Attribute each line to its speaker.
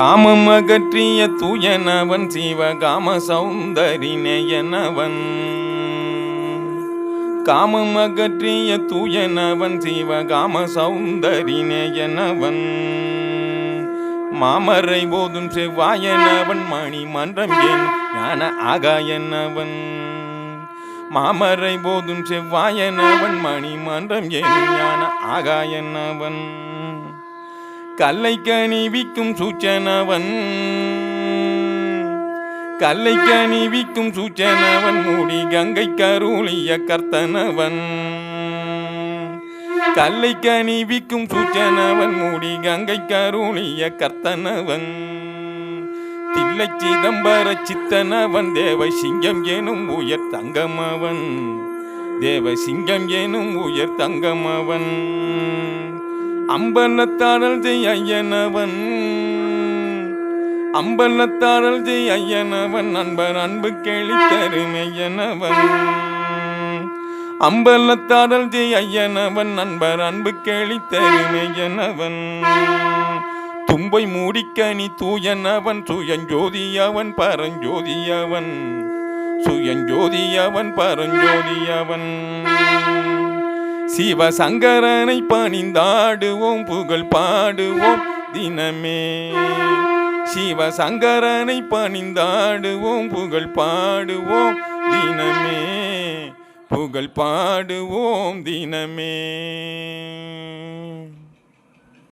Speaker 1: காமம் அகற்றிய தூயனவன் சிவகாம சௌந்தரினயனவன் காமம் அகற்றிய தூயனவன் சிவகாம சௌந்தரினயனவன் மாமரை போதும் செவ்வாயனவன் மணி மன்றம் என் ஞான ஆகாயனவன். மாமரை போதும் செவ்வாயனவன் மணி மன்றம் என் ஞான ஆகாயனவன். கல்லை கணிவிக்கும் சூச்சனவன். கல்லை கணிவிக்கும் சூச்சனவன். மூடி கங்கை கருளிய கர்த்தனவன். கல்லை கணிவிக்கும் சூச்சனவன். மூடி கங்கை கருளிய கர்த்தனவன். தில்லை சிதம்பர சித்தனவன். தேவ சிங்கம் எனும் உயர் தங்கமவன். தேவ சிங்கம் எனும் உயர் தங்கமவன். அம்பலத்தாடல் ஜெய் ஐயனவன். அம்பலத்தாடல் ஜெய் ஐயனவன் அன்பர் அன்பு கேளி தருமையனவன் அம்பலத்தாரல் ஜெய் ஐயனவன் அன்பர் அன்பு கேளி தருமையனவன் தும்பை மூடிக்கணி தூயனவன் சுயஞ்சோதியவன் பரஞ்சோதியவன். சுயஞ்சோதியவன் பரஞ்சோதியவன். சிவசங்கரனை பணிந்தாடுவோம் புகழ் பாடுவோம் தினமே. சிவசங்கரனை பணிந்தாடுவோம் புகழ் பாடுவோம் தினமே. புகழ் பாடுவோம் தினமே.